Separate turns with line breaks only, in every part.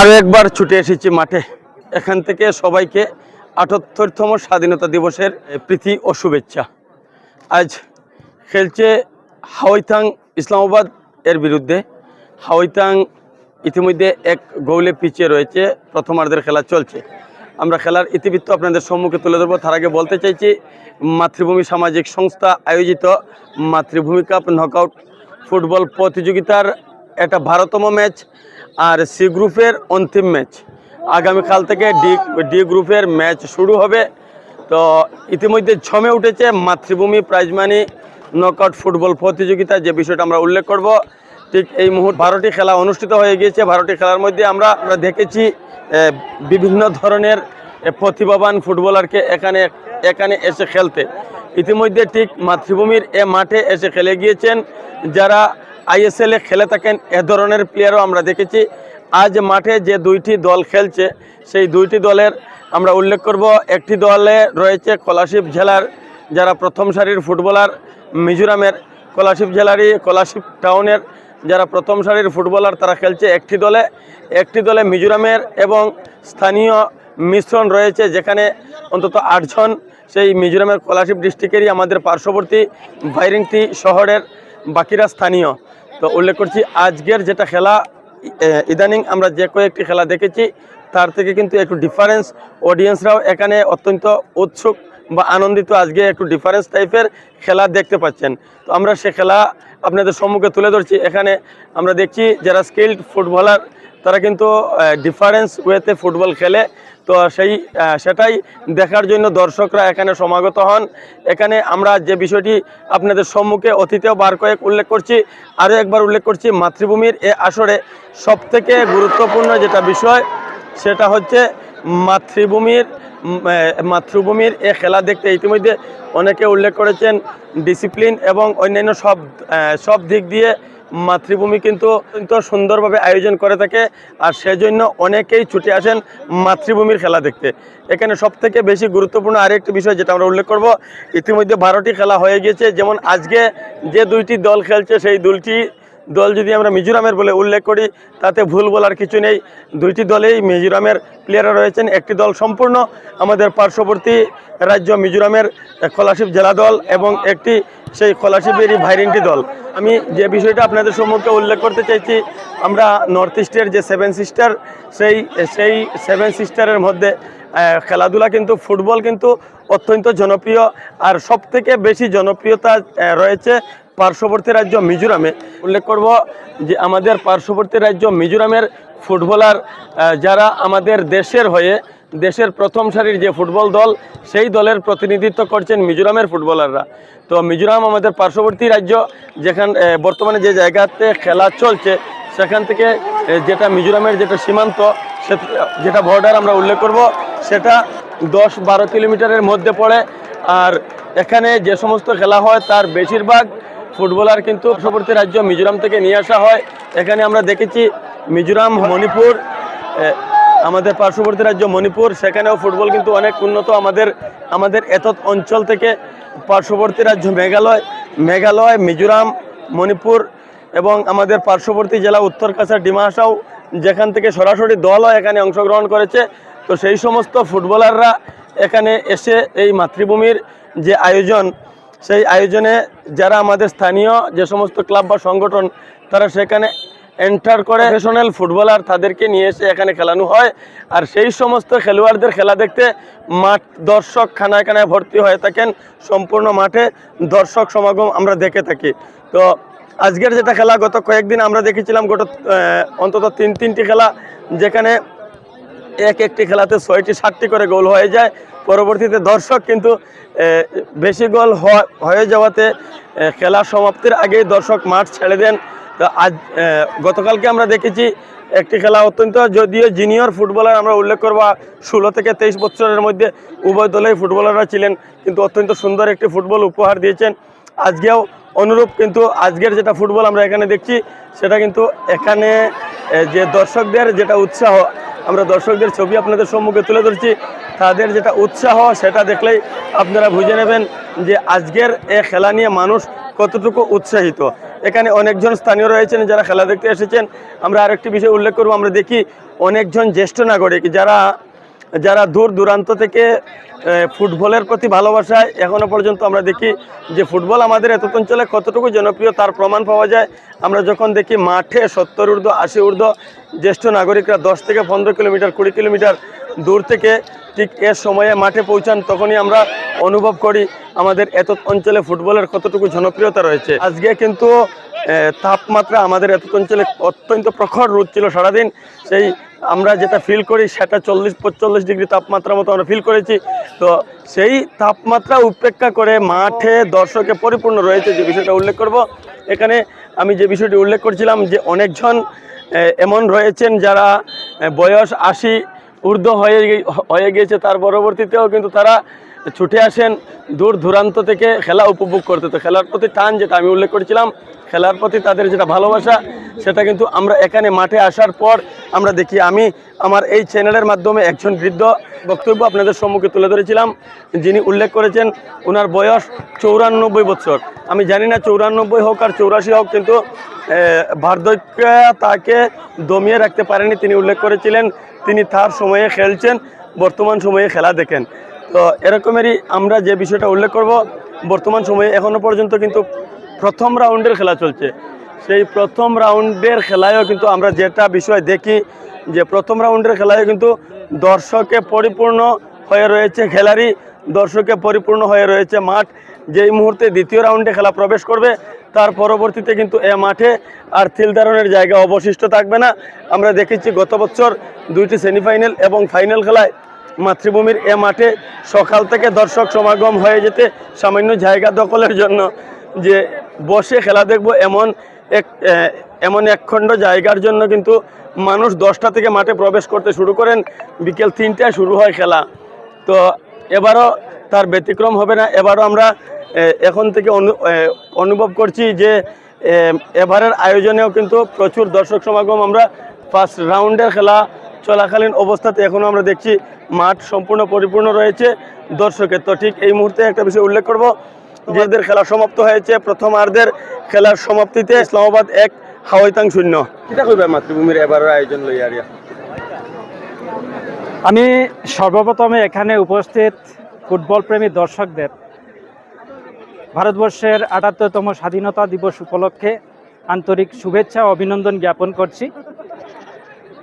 আরও একবার ছুটে এসেছি মাঠে। এখান থেকে সবাইকে আটাত্তরতম স্বাধীনতা দিবসের প্রীতি ও শুভেচ্ছা। আজ খেলছে হাওয়াইতাং ইসলামাবাদ এর বিরুদ্ধে। হাওয়াইতাং ইতিমধ্যে এক গৌলে পিছিয়ে রয়েছে, প্রথমার্ধের খেলা চলছে। আমরা খেলার ইতিবৃত্ত আপনাদের সম্মুখে তুলে ধরবো। তার আগে বলতে চাইছি, মাতৃভূমি সামাজিক সংস্থা আয়োজিত মাতৃভূমি কাপ নকআউট ফুটবল প্রতিযোগিতার একটা ভারতম ম্যাচ। আর সি গ্রুপের অন্তিম ম্যাচ। আগামীকাল থেকে ডি ডি গ্রুপের ম্যাচ শুরু হবে। তো ইতিমধ্যে ছমে উঠেছে মাতৃভূমি প্রাইজ মানি নকআউট ফুটবল প্রতিযোগিতা, যে বিষয়টা আমরা উল্লেখ করব। ঠিক এই মুহূর্তে বারোটি খেলা অনুষ্ঠিত হয়ে গিয়েছে। বারোটি খেলার মধ্যে আমরা আমরা দেখেছি বিভিন্ন ধরনের প্রতিভাবান ফুটবলারকে এখানে এখানে এসে খেলতে। ইতিমধ্যে ঠিক মাতৃভূমির এ মাঠে এসে খেলে গিয়েছেন যারা আইএসএলে খেলে থাকেন, এ ধরনের প্লেয়ারও আমরা দেখেছি। আজ মাঠে যে দুইটি দল খেলছে, সেই দুইটি দলের আমরা উল্লেখ করব। একটি দলে রয়েছে কলাশিপ জেলার, যারা প্রথম সারির ফুটবলার, মিজোরামের কলাশিপ জেলারই কলাশিপ টাউনের যারা প্রথম সারির ফুটবলার তারা খেলছে একটি দলে। একটি দলে মিজোরামের এবং স্থানীয় মিশ্রণ রয়েছে, যেখানে অন্তত আটজন সেই মিজোরামের কলাশিপ ডিস্ট্রিক্টেরই আমাদের পার্শ্ববর্তী বাইরিংটি শহরের বাকিরা স্থানীয়। তো উল্লেখ করছি, আজকের যেটা খেলা ইদানিং আমরা যে কয়েকটি খেলা দেখেছি, তার থেকে কিন্তু একটু ডিফারেন্স অডিয়েন্সরাও এখানে অত্যন্ত উৎসুক বা আনন্দিত আজকে একটু ডিফারেন্স টাইপের খেলা দেখতে পাচ্ছেন। তো আমরা সে খেলা আপনাদের সম্মুখে তুলে ধরছি। এখানে আমরা দেখছি, যারা স্কিল্ড ফুটবলার তারা কিন্তু ডিফারেন্স ওয়েতে ফুটবল খেলে। তো সেই সেটাই দেখার জন্য দর্শকরা এখানে সমাগত হন। এখানে আমরা যে বিষয়টি আপনাদের সম্মুখে অতীতেও বার কয়েক উল্লেখ করছি, আরও একবার উল্লেখ করছি, মাতৃভূমির এ আসরে সবথেকে গুরুত্বপূর্ণ যেটা বিষয়, সেটা হচ্ছে মাতৃভূমির মাতৃভূমির এ খেলা দেখতে ইতিমধ্যে অনেকে উল্লেখ করেছেন ডিসিপ্লিন এবং অন্যান্য সব সব দিক দিয়ে মাতৃভূমি কিন্তু সুন্দরভাবে আয়োজন করে থাকে আর সেজন্য অনেকেই ছুটে আসেন মাতৃভূমির খেলা দেখতে। এখানে সব থেকে বেশি গুরুত্বপূর্ণ আরেকটি বিষয় যেটা আমরা উল্লেখ করব, ইতিমধ্যে বারোটি খেলা হয়ে গিয়েছে। যেমন আজকে যে দুইটি দল খেলছে, সেই দুলটি দল যদি আমরা মিজোরামের বলে উল্লেখ করি, তাতে ভুল বলার কিছু নেই। দুইটি দলেই মিজোরামের প্লেয়াররা রয়েছেন। একটি দল সম্পূর্ণ আমাদের পার্শ্ববর্তী রাজ্য মিজোরামের স্কলারশিপ জেলা দল এবং একটি সেই স্কলারশিপেরই ভাইরিংটি দল। আমি যে বিষয়টা আপনাদের সম্মুখে উল্লেখ করতে চাইছি, আমরা নর্থ ইস্টের যে সেভেন সিস্টার সেই সেই সেভেন সিস্টারের মধ্যে খেলাধুলা কিন্তু, ফুটবল কিন্তু অত্যন্ত জনপ্রিয়। আর সব থেকে বেশি জনপ্রিয়তা রয়েছে পার্শ্ববর্তী রাজ্য মিজোরামে উল্লেখ করব যে আমাদের পার্শ্ববর্তী রাজ্য মিজোরামের ফুটবলার যারা আমাদের দেশের হয়ে দেশের প্রথম সারির যে ফুটবল দল, সেই দলের প্রতিনিধিত্ব করছেন মিজোরামের ফুটবলাররা। তো মিজোরাম আমাদের পার্শ্ববর্তী রাজ্য, যেখান বর্তমানে যে জায়গাতে খেলা চলছে, সেখান থেকে যেটা মিজোরামের যেটা সীমান্ত যেটা বর্ডার আমরা উল্লেখ করব, সেটা দশ বারো কিলোমিটারের মধ্যে পড়ে। আর এখানে যে সমস্ত খেলা হয়, তার বেশিরভাগ ফুটবলার কিন্তু পার্শ্ববর্তী রাজ্য মিজোরাম থেকে নিয়ে আসা হয়। এখানে আমরা দেখেছি মিজোরাম, মণিপুর আমাদের পার্শ্ববর্তী রাজ্য মণিপুর। সেখানেও ফুটবল কিন্তু অনেক উন্নত। আমাদের আমাদের এত অঞ্চল থেকে পার্শ্ববর্তী রাজ্য মেঘালয় মেঘালয়, মিজোরাম, মণিপুর এবং আমাদের পার্শ্ববর্তী জেলা উত্তর কাছাড় ডিমা হাসাও যেখান থেকে সরাসরি দলও এখানে অংশগ্রহণ করেছে। তো সেই সমস্ত ফুটবলাররা এখানে এসে এই মাতৃভূমির যে আয়োজন সেই আয়োজনে যারা আমাদের স্থানীয় যে সমস্ত ক্লাব বা সংগঠন তারা সেখানে এন্টার করে প্রফেশনাল ফুটবলার তাদেরকে নিয়ে এসে এখানে খেলানো হয়। আর সেই সমস্ত খেলোয়াড়দের খেলা দেখতে মাঠ দর্শক খানায় খানায় ভর্তি হয়ে থাকেন। সম্পূর্ণ মাঠে দর্শক সমাগম আমরা দেখে থাকি। তো আজকের যেটা খেলা গত কয়েকদিন আমরা দেখেছিলাম আহ, অন্তত তিন তিনটি খেলা যেখানে এক একটি খেলাতে ছয়টি, সাতটি করে গোল হয়ে যায়। পরবর্তীতে দর্শক কিন্তু বেশি গোল হয়ে যাওয়াতে খেলা সমাপ্তির আগেই দর্শক মাঠ ছেড়ে দেন। তো আজ গতকালকে আমরা দেখেছি একটি খেলা অত্যন্ত, যদিও জুনিয়র ফুটবলার আমরা উল্লেখ করব, ষোলো থেকে তেইশ বছরের মধ্যে উভয় দলেই ফুটবলাররা ছিলেন, কিন্তু অত্যন্ত সুন্দর একটি ফুটবল উপহার দিয়েছেন। আজকেও অনুরূপ কিন্তু আজকের যেটা ফুটবল আমরা এখানে দেখছি, সেটা কিন্তু এখানে যে দর্শকদের যেটা উৎসাহ আমরা দর্শকদের ছবি আপনাদের সম্মুখে তুলে ধরছি। তাদের যেটা উৎসাহ, সেটা দেখলেই আপনারা বুঝে নেবেন যে আজকের এ খেলা নিয়ে মানুষ কতটুকু উৎসাহিত। এখানে অনেকজন স্থানীয় রয়েছেন যারা খেলা দেখতে এসেছেন। আমরা আরেকটি বিষয় উল্লেখ করব, আমরা দেখি অনেকজন জ্যেষ্ঠ নাগরিক যারা যারা দূর দূরান্ত থেকে ফুটবলের প্রতি ভালোবাসায় এখনও পর্যন্ত আমরা দেখি যে ফুটবল আমাদের এত অঞ্চলে কতটুকু জনপ্রিয় তার প্রমাণ পাওয়া যায়। আমরা যখন দেখি মাঠে সত্তর ঊর্ধ্ব, আশি ঊর্ধ্ব জ্যেষ্ঠ নাগরিকরা দশ থেকে পনেরো কিলোমিটার, কুড়ি কিলোমিটার দূর থেকে ঠিক এ সময়ে মাঠে পৌঁছান, তখনই আমরা অনুভব করি আমাদের এত অঞ্চলে ফুটবলের কতটুকু জনপ্রিয়তা রয়েছে। আজকে কিন্তু তাপমাত্রা আমাদের এত অঞ্চলে অত্যন্ত প্রখর রোদ ছিল সারাদিন। সেই আমরা যেটা ফিল করি সেটা চল্লিশ পঁচল্লিশ ডিগ্রি তাপমাত্রা মতো আমরা ফিল করেছি। তো সেই তাপমাত্রা উপেক্ষা করে মাঠে দর্শকে পরিপূর্ণ রয়েছে যে বিষয়টা উল্লেখ করব। এখানে আমি যে বিষয়টি উল্লেখ করছিলাম যে অনেকজন এমন রয়েছেন যারা বয়স আশি ঊর্ধ্ব হয়ে হয়ে গিয়েছে, তার পরবর্তীতেও কিন্তু তারা ছুটে আসেন দূর দূরান্ত থেকে খেলা উপভোগ করতে। তো খেলার প্রতি টান যেটা আমি উল্লেখ করেছিলাম, খেলার প্রতি তাদের যেটা ভালোবাসা, সেটা কিন্তু আমরা এখানে মাঠে আসার পর আমরা দেখি। আমি আমার এই চ্যানেলের মাধ্যমে একজন বৃদ্ধ বক্তব্য আপনাদের সম্মুখে তুলে ধরেছিলাম, যিনি উল্লেখ করেছেন ওনার বয়স চৌরানব্বই বছর। আমি জানি না চৌরানব্বই হোক আর চৌরাশি হোক, কিন্তু বার্ধক্য তাকে দমিয়ে রাখতে পারেনি, তিনি উল্লেখ করেছিলেন। তিনি তার সময়ে খেলছেন, বর্তমান সময়ে খেলা দেখেন। তো এরকমেরই আমরা যে বিষয়টা উল্লেখ করব, বর্তমান সময়ে এখনও পর্যন্ত কিন্তু প্রথম রাউন্ডের খেলা চলছে। সেই প্রথম রাউন্ডের খেলায়ও কিন্তু আমরা যেটা বিষয় দেখি, যে প্রথম রাউন্ডের খেলায় কিন্তু দর্শকে পরিপূর্ণ হয়ে রয়েছে খেলারই, দর্শকে পরিপূর্ণ হয়ে রয়েছে মাঠ। যেই মুহূর্তে দ্বিতীয় রাউন্ডে খেলা প্রবেশ করবে, তার পরবর্তীতে কিন্তু এ মাঠে আর থিল ধারণের জায়গা অবশিষ্ট থাকবে না। আমরা দেখেছি গত বছর দুইটি সেমিফাইনাল এবং ফাইনাল খেলায় মাতৃভূমির এ মাঠে সকাল থেকে দর্শক সমাগম হয়ে যেতে সামান্য জায়গা দখলের জন্য যে বসে খেলা দেখব এমন এক এমন একখণ্ড জায়গার জন্য কিন্তু মানুষ দশটা থেকে মাঠে প্রবেশ করতে শুরু করেন। বিকেল তিনটায় শুরু হয় খেলা। তো এবারও তার ব্যতিক্রম হবে না। এবারও আমরা এখন থেকে অনু- অনুভব করছি যে এবারের আয়োজনেও কিন্তু প্রচুর দর্শক সমাগম। আমরা ফার্স্ট রাউন্ডের খেলা চলাকালীন অবস্থাতে এখনও আমরা দেখছি মাঠ সম্পূর্ণ পরিপূর্ণ রয়েছে দর্শকের। তো ঠিক এই মুহূর্তে একটা বিষয় উল্লেখ করব যেদের খেলা সমাপ্ত হয়েছে প্রথম প্রথমার্ধের খেলার সমাপ্তিতে ইসলামাবাদ এক হাওয়াইতাং শূন্য। কিটা কইবা মাতৃভূমির এবারের আয়োজন লইয়া আরিয়া?
আমি সর্বপ্রথমে এখানে উপস্থিত ফুটবল প্রেমী দর্শকদের। ভারতবর্ষের আটাত্তরতম স্বাধীনতা দিবস উপলক্ষে আন্তরিক শুভেচ্ছা অভিনন্দন জ্ঞাপন করছি।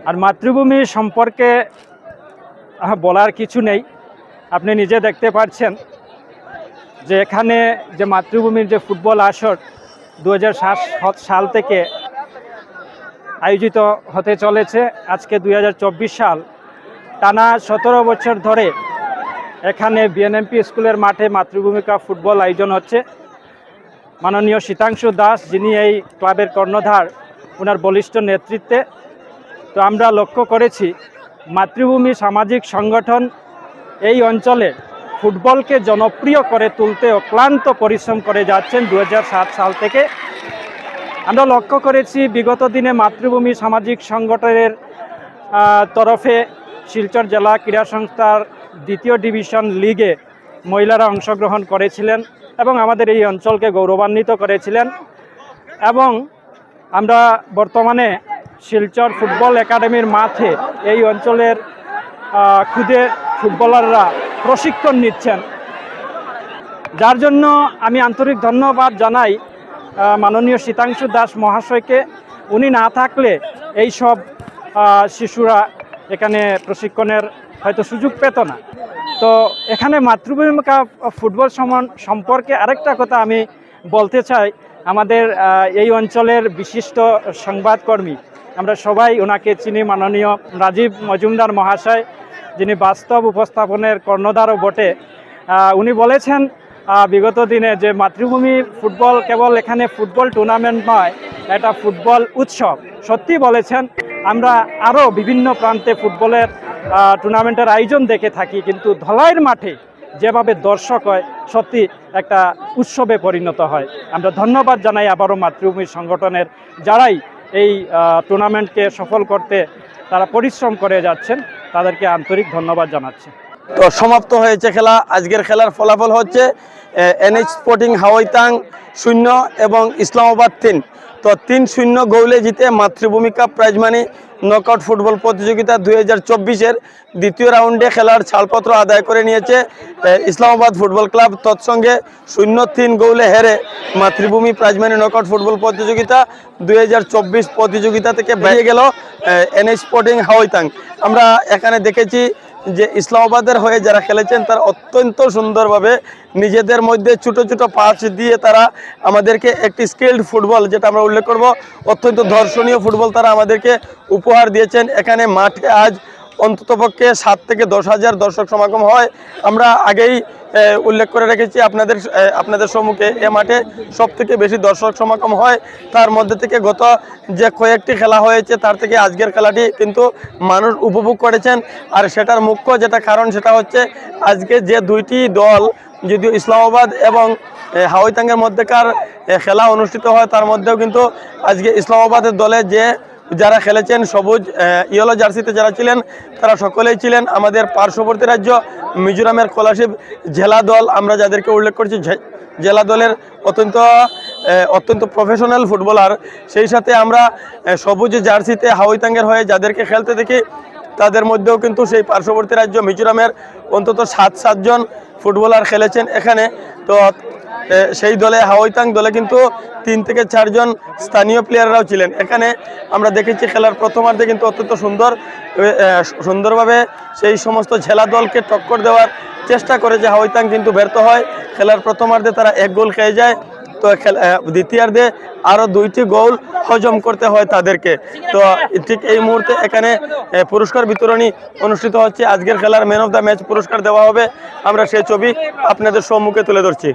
আর মাতৃভূমি সম্পর্কে বলার কিছু নেই। আপনি নিজে দেখতে পাচ্ছেন যে এখানে যে মাতৃভূমির যে ফুটবল আসর দু হাজার সাত সাল থেকে আয়োজিত হতে চলেছে, আজকে দু হাজার চব্বিশ সাল। টানা সতেরো বছর ধরে এখানে বিএনএমপি স্কুলের মাঠে মাতৃভূমিকা ফুটবল আয়োজন হচ্ছে। মাননীয় শীতাংশু দাস যিনি এই ক্লাবের কর্ণধার ওনার বলিষ্ঠ নেতৃত্বে তো আমরা লক্ষ্য করেছি মাতৃভূমি সামাজিক সংগঠন এই অঞ্চলে ফুটবলকে জনপ্রিয় করে তুলতে অক্লান্ত পরিশ্রম করে যাচ্ছেন দু হাজার সাত সাল থেকে। আমরা লক্ষ্য করেছি বিগত দিনে মাতৃভূমি সামাজিক সংগঠনের তরফে শিলচর জেলা ক্রীড়া সংস্থার দ্বিতীয় ডিভিশন লিগে মহিলারা অংশগ্রহণ করেছিলেন এবং আমাদের এই অঞ্চলকে গৌরবান্বিত করেছিলেন এবং আমরা বর্তমানে শিলচর ফুটবল একাডেমির মাঠে এই অঞ্চলের খুদে ফুটবলাররা প্রশিক্ষণ নিচ্ছেন। যার জন্য আমি আন্তরিক ধন্যবাদ জানাই মাননীয় শীতাংশু দাস মহাশয়কে। উনি না থাকলে এই সব শিশুরা এখানে প্রশিক্ষণের হয়তো সুযোগ পেত না। তো এখানে মাতৃভূমি কাপ ফুটবল সমান সম্পর্কে আরেকটা কথা আমি বলতে চাই। আমাদের এই অঞ্চলের বিশিষ্ট সংবাদকর্মী আমরা সবাই ওনাকে চিনি, মাননীয় রাজীব মজুমদার মহাশয়, যিনি বাস্তব উপস্থাপনের কর্ণধারও বটে। উনি বলেছেন বিগত দিনে যে মাতৃভূমি ফুটবল কেবল এখানে ফুটবল টুর্নামেন্ট নয়, এটা ফুটবল উৎসব। সত্যি বলেছেন, আমরা আরও বিভিন্ন প্রান্তে ফুটবলের টুর্নামেন্টের আয়োজন দেখে থাকি, কিন্তু ধলাইয়ের মাঠে যেভাবে দর্শক হয়, সত্যি একটা উৎসবে পরিণত হয়। আমরা ধন্যবাদ জানাই আবারও মাতৃভূমি সংগঠনের যারাই এই টুর্নামেন্টকে সফল করতে তারা পরিশ্রম করে যাচ্ছেন, তাদেরকে আন্তরিক ধন্যবাদ জানাচ্ছি।
তো সমাপ্ত হয়েছে খেলা। আজকের খেলার ফলাফল হচ্ছে এনএইচ স্পোর্টিং হাওয়াইতাং শূন্য এবং ইসলামাবাদ তিন। তো তিন শূন্য গোলে জিতে Matribhumi Cup prize money knockout football প্রতিযোগিতা দুই হাজার চব্বিশের দ্বিতীয় রাউন্ডে খেলার ছাড়পত্র আদায় করে নিয়েছে ইসলামাবাদ ফুটবল ক্লাব তৎসঙ্গে শূন্য তিন গোলে হেরে মাতৃভূমি প্রাইজ মানি নকআউট ফুটবল প্রতিযোগিতা দুই হাজার চব্বিশ প্রতিযোগিতা থেকে বেরিয়ে গেল এনএইচ স্পোর্টিং হাওয়াইতাং। আমরা এখানে দেখেছি যে ইসলামাবাদের হয়ে যারা খেলেছেন, তারা অত্যন্ত সুন্দরভাবে নিজেদের মধ্যে ছোটো ছোটো পাঁচ দিয়ে তারা আমাদেরকে একটি স্কিল্ড ফুটবল যেটা আমরা উল্লেখ করব, অত্যন্ত দর্শনীয় ফুটবল তারা আমাদেরকে উপহার দিয়েছেন। এখানে মাঠে আজ অন্ততপক্ষে সাত থেকে দশ হাজার দর্শক সমাগম হয়। আমরা আগেই উল্লেখ করে রেখেছি, আপনাদের আপনাদের সম্মুখে এ মাঠে সব থেকে বেশি দর্শক সমাগম হয়। তার মধ্যে থেকে গত যে কয়েকটি খেলা হয়েছে, তার থেকে আজকের খেলাটি কিন্তু মানুষ উপভোগ করেছেন। আর সেটার মুখ্য যেটা কারণ, সেটা হচ্ছে আজকে যে দুইটি দল, যদিও ইসলামাবাদ এবং হাওয়াইতাঙ্গের মধ্যেকার খেলা অনুষ্ঠিত হয়, তার মধ্যেও কিন্তু আজকে ইসলামাবাদের দলে যে যারা খেলেছেন সবুজ ইয়েলো জার্সিতে যারা ছিলেন, তারা সকলেই ছিলেন আমাদের পার্শ্ববর্তী রাজ্য মিজোরামের স্কলারশিপ জেলা দল। আমরা যাদেরকে উল্লেখ করছি জেলা দলের অত্যন্ত অত্যন্ত প্রফেশনাল ফুটবলার সেই সাথে আমরা সবুজ জার্সিতে হাওয়াইতাঙ্গের হয়ে যাদেরকে খেলতে দেখি, তাদের মধ্যেও কিন্তু সেই পার্শ্ববর্তী রাজ্য মিজোরামের অন্তত সাত, সাতজন ফুটবলার খেলেছেন এখানে। তো সেই দলে, হাওয়াইতাং দলে কিন্তু তিন থেকে চারজন স্থানীয় প্লেয়াররাও ছিলেন। এখানে আমরা দেখেছি খেলার প্রথমার্ধে কিন্তু অত্যন্ত সুন্দর সুন্দরভাবে সেই সমস্ত ছেলা দলকে টক্কর দেওয়ার চেষ্টা করে যে হাওয়াইতাং কিন্তু ব্যর্থ হয়। খেলার প্রথমার্ধে তারা এক গোল খেয়ে যায়, তো দ্বিতীয়ার্ধে আরও দুইটি গোল হজম করতে হয় তাদেরকে। তো ঠিক এই মুহূর্তে এখানে পুরস্কার বিতরণী অনুষ্ঠিত হচ্ছে। আজকের খেলার ম্যান অফ দ্য ম্যাচ পুরস্কার দেওয়া হবে। আমরা সেই ছবি আপনাদের সম্মুখে তুলে ধরছি।